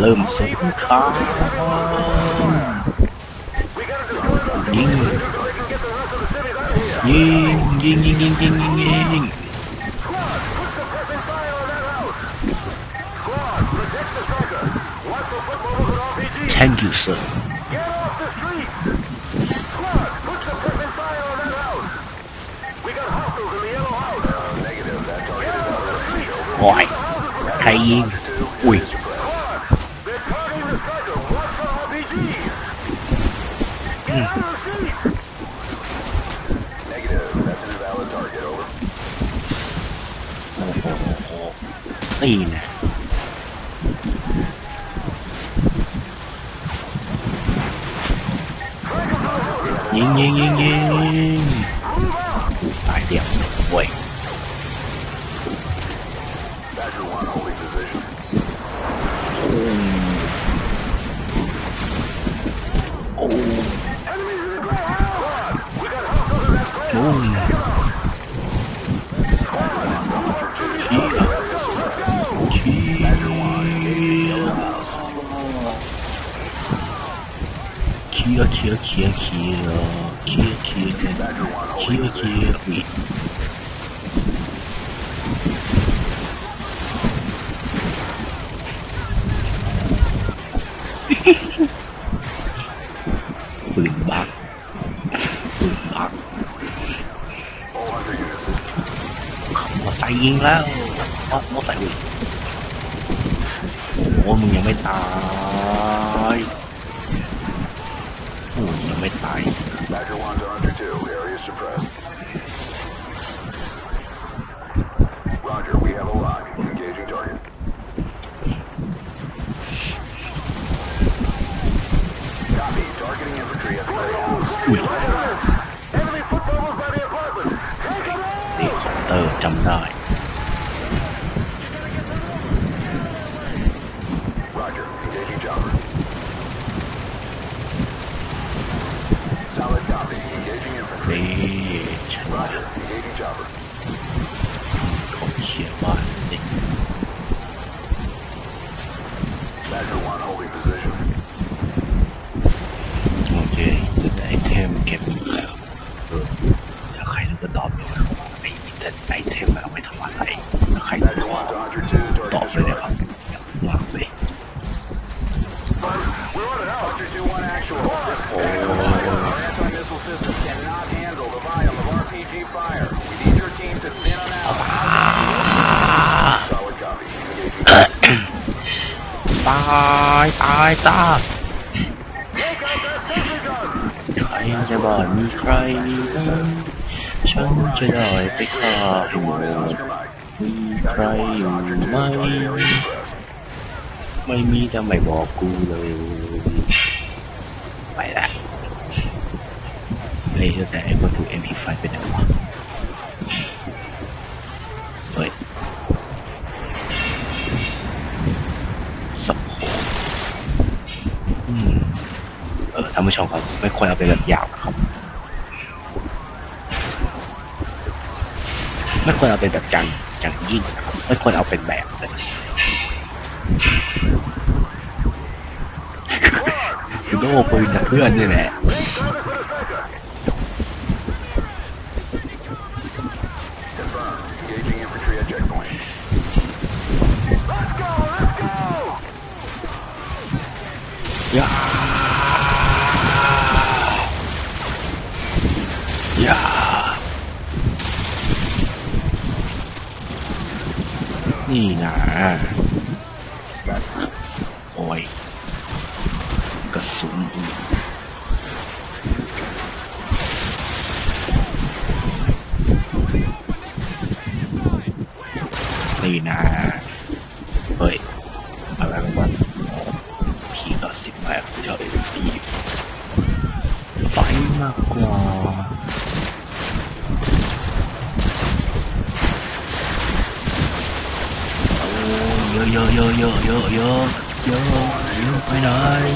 เริ่มสงครามยิงยิงยิงยิงยิงยิงยิงยิง Thank you sir โอ้ยใครยิง อุ้ย gì nè. Nhiên nhiên nhiên nhiên phải điểm quậy Oh. here, here, here, here, here, here, here, here. Pulling back. Pulling back. มอไซค์ยิงแล้วมอมอไซค์โอ้มึงยังไม่ตาย ไม่ตาย Badger 1 to Hunter 2, area suppressed. Roger, we have a lock. Engaging target. Copy. Targeting infantry at the base. อุ้ย Enemy foot bubbles by the apartment. Take them out! เด็กเออจำได้ Activating jobber. Badger 1 holding position. Okay, that item can be left. จะใครจะตอบตัวไอ้แต่ไอเทมเอาไปทำอะไรใครจะตอบตอบเลยนะครับวางเลย We're on an out. Roger 2-1 actual. This tactical fire, our anti-missile system cannot handle the volume of RPG fire. ตายตายตายใครจะบอกมีใครกันฉันจะได้ไปฆ่าหมดมีใครอยู่ไหมไม่มีจะไม่บอกกูเลยไปละเลยแต่ไอ้ประตู MP5 เป็นยังไงวะเฮ้ยสโคปอืมเออท่านผู้ชมครับไม่ควรเอาไปแบบยาวนะครับ ไม่ควรเอาเป็นแบบจังจังยิ่งนะครับ ไม่ควรเอาเป็นแบบเลยโดปืนกับเพื่อนนี่แหละ Confirmed. Engaging 呀！你哪儿？喂，个怂逼！thì nè vô vô vô vô vô phải nơi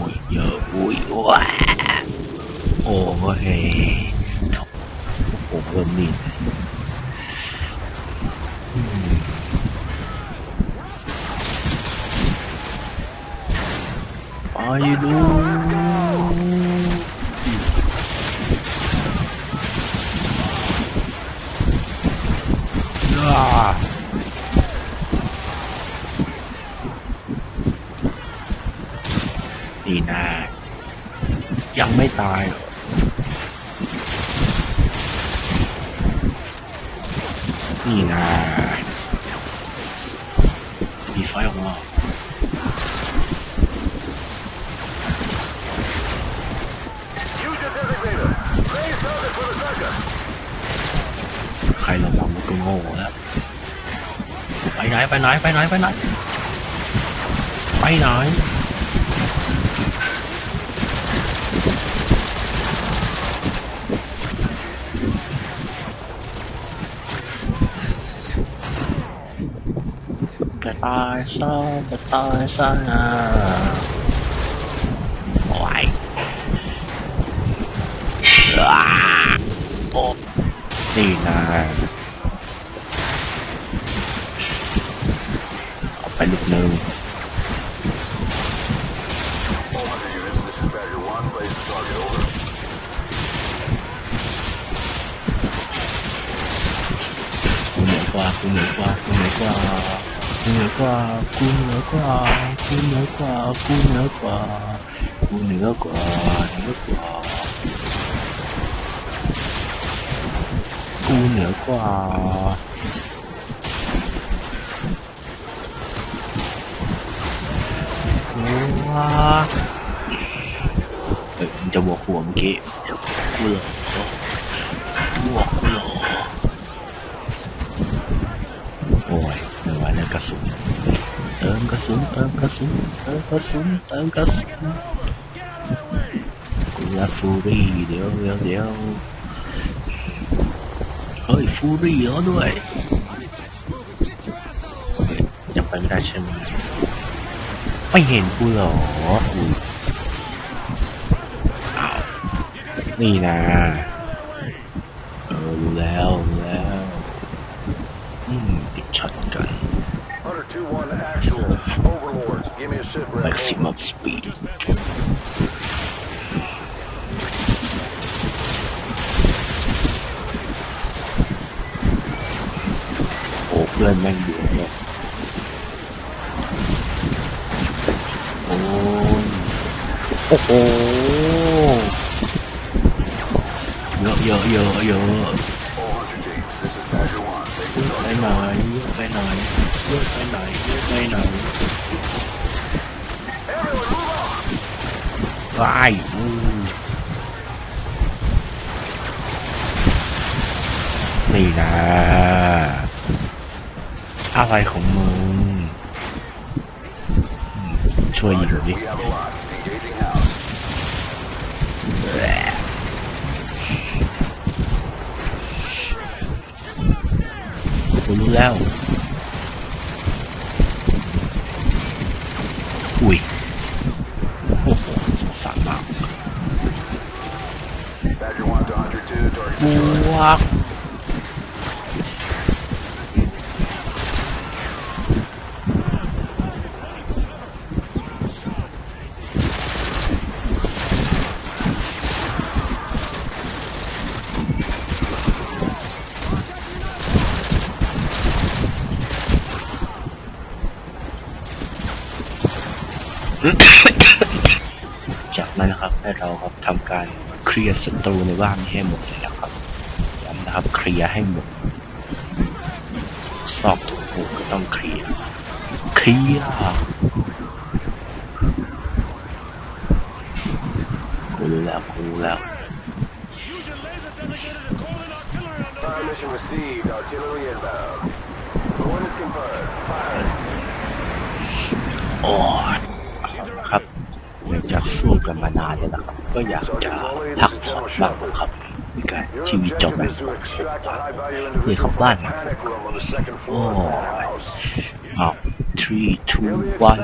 ôi giờ vui quá. Ồ, có thể ồ gầm đi. Are you doing? นี่นะ ยังไม่ตายนี่นะมีไฟออกมาใครระวังมันก็โง่แล้วไปไหนไปไหนไปไหนไปไหนไปไหน tai sao mà tai sao à Hoài. Ồ Đi nè. Không phải lúc nương Cũng nhảy qua, cũng nhảy qua, cũng nhảy qua. 姑娘เหนื姑娘ว่า娘，姑娘หนือกว่ากูเหนือกว่ากูเ nè cá súng tôm cá súng tôm cá súng tôm cá súng tôm cá súng cũng là fury เดี๋ยวเดี๋ยวเดี๋ยวเฮ้ยฟูรี่เหรอด้วยยังไปไม่ได้ใช่ไหมไม่เห็นกูเหรอนี่นะ maximum speed. Open and do Oh. oh. Yo yo yo yo. ไปไหนไปไหนไปไหนไปไหน on! ว้ายนี่นะอะไรของมึง ช่วยยิงดิ we have a lot. Engaging house. กูรู้แล้ว อุ้ย โอ้โหสงสารมาก Badger 1 to Hunter 2. Target บ destroyed. วกจากนั้นนะครับ ให้เราครับทำการเคลียร์ศัตรูในบ้านให้หมดเลย นะครับ เคลียร์ให้หมดซอกทุกก็ต้องเคลียร์เคลียร์กูรู้แล้วกูรู้แล้ว mission received. Artillery inbound. Coordinates confirmed. Fire. โอ้ยครับหลังจากสู้กันมานานแล้วนะครับ ก็อยากจะพักผ่อนบ้างครับ มีการที่มีจอบแบบเพื่เข้าบ้านนะโอ้ยเอา three two one